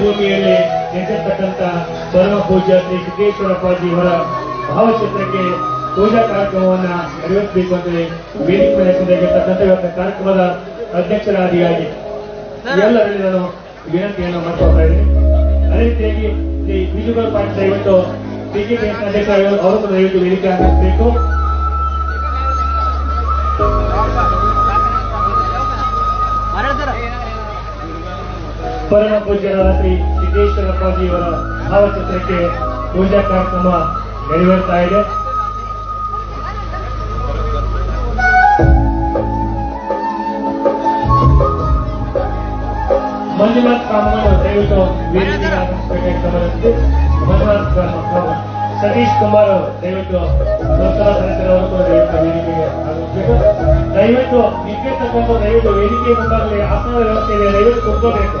ಭೂಮಿಯಲ್ಲಿ ನೆಲೆಸಿರ್ತಕ್ಕಂಥ ಪರಮ ಪೂಜ್ಯ ಶ್ರೀ ಸಿದ್ದೇಶ್ವರಪ್ಪಾಜಿ ಅವರ ಭಾವಚಿತ್ರಕ್ಕೆ ಪೂಜಾ ಕಾರ್ಯಕ್ರಮವನ್ನು ನೆರವೇರಿಸಬೇಕು ಅಂದರೆ ವೇದಿಕೆ ಮೇಲೆ ಇವತ್ತು ಕಾರ್ಯಕ್ರಮದ ಅಧ್ಯಕ್ಷರಾದಿಯಾಗಿ ಎಲ್ಲರಲ್ಲಿ ನಾನು ವಿನಂತಿಯನ್ನು ಮಾಡ್ಕೊಳ್ತಾ ಅದೇ ರೀತಿಯಾಗಿ ಶ್ರೀ ವಿಜುಗಲ್ ಪಾಟೀಲ್ ದಯವಿಟ್ಟು ಬಿಜೆಪಿ ಅಧ್ಯಕ್ಷ ಅವರು ಕೂಡ ದಯವಿಟ್ಟು ವೇದಿಕೆ ಆಗಬೇಕು. ಪರಮ ಪೂಜ್ಯರಾದ ಶ್ರೀ ಸಿದ್ದೇಶ್ವರಪ್ಪಾಜಿಯವರ ಭಾವಚಿತ್ರಕ್ಕೆ ಪೂಜಾ ಕಾರ್ಯಕ್ರಮ ನೆರವೇರ್ತಾ ಇದೆ. ಮಂಜುನಾಥ್ ಕಾಮನ ದಯವಿಟ್ಟು ವೇದಿಕೆಗೆ ಮಂಜುನಾಥ್ ಸತೀಶ್ ಕುಮಾರ್ ಅವರು ದಯವಿಟ್ಟು ಸದಸ್ಯರವರು ಕೂಡ ದಯವಿಟ್ಟು ವೇದಿಕೆಗೆ ದಯವಿಟ್ಟು ನಿಂತಿರ್ತಕ್ಕಂಥ ದಯವಿಟ್ಟು ವೇದಿಕೆ ಮುಂಭಾಗದಲ್ಲಿ ಆಸನ ವ್ಯವಸ್ಥೆ ಇದೆ. ದಯವಿಟ್ಟು ಕುತ್ಕೋಬೇಕು.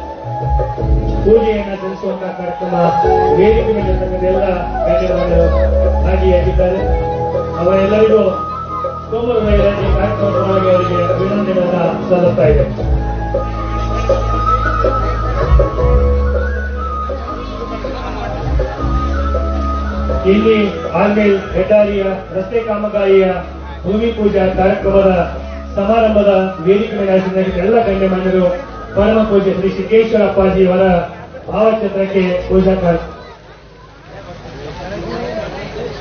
ಪೂಜೆಯನ್ನು ಸಲ್ಲಿಸುವಂತಹ ಕಾರ್ಯಕ್ರಮ ವೇದಿಕೆ ಮೇಲೆ ಎಲ್ಲ ಕಾರ್ಯಕ್ರಮಗಳು ಭಾಗಿಯಾಗಿದ್ದಾರೆ. ಅವರೆಲ್ಲರಿಗೂ ಸೋಮವಾರ ಹೃದಯದಲ್ಲಿ ಕಾರ್ಯಕ್ರಮವಾಗಿ ಅವರಿಗೆ ಅಭಿನಂದನೆಗಳನ್ನ ಸಲ್ಲಿಸ್ತಾ ಇದೆ ಇಲ್ಲಿ ಆಲ್ಮೇಲ್ ಹೆದ್ದಾರಿಯ ರಸ್ತೆ ಕಾಮಗಾರಿಯ ಭೂಮಿ ಪೂಜಾ ಕಾರ್ಯಕ್ರಮದ ಸಮಾರಂಭದ ವೇದಿಕೆ ಮೇಲೆ ಆಸೀನರಾಗಿದ್ದ ಎಲ್ಲ ಗಣ್ಯಮಾನ್ಯರು ಪರಮ ಪೂಜ್ಯ ಶ್ರೀ ಸಿದ್ದೇಶ್ವರ ಅಪ್ಪಾಜಿಯವರ ಭಾವಚಿತ್ರಕ್ಕೆ ಪೂಜಾ ಕಾರ್ಯ.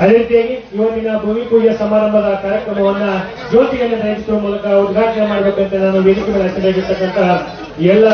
ಅದೇ ರೀತಿಯಾಗಿ ಇವತ್ತಿನ ಭೂಮಿ ಪೂಜೆ ಸಮಾರಂಭದ ಕಾರ್ಯಕ್ರಮವನ್ನ ಜ್ಯೋತಿಯನ್ನು ನಡೆಸುವ ಮೂಲಕ ಉದ್ಘಾಟನೆ ಮಾಡಬೇಕಂತ ನಾನು ವೇದಿಕೆ ಮೇಲೆ ಎಲ್ಲ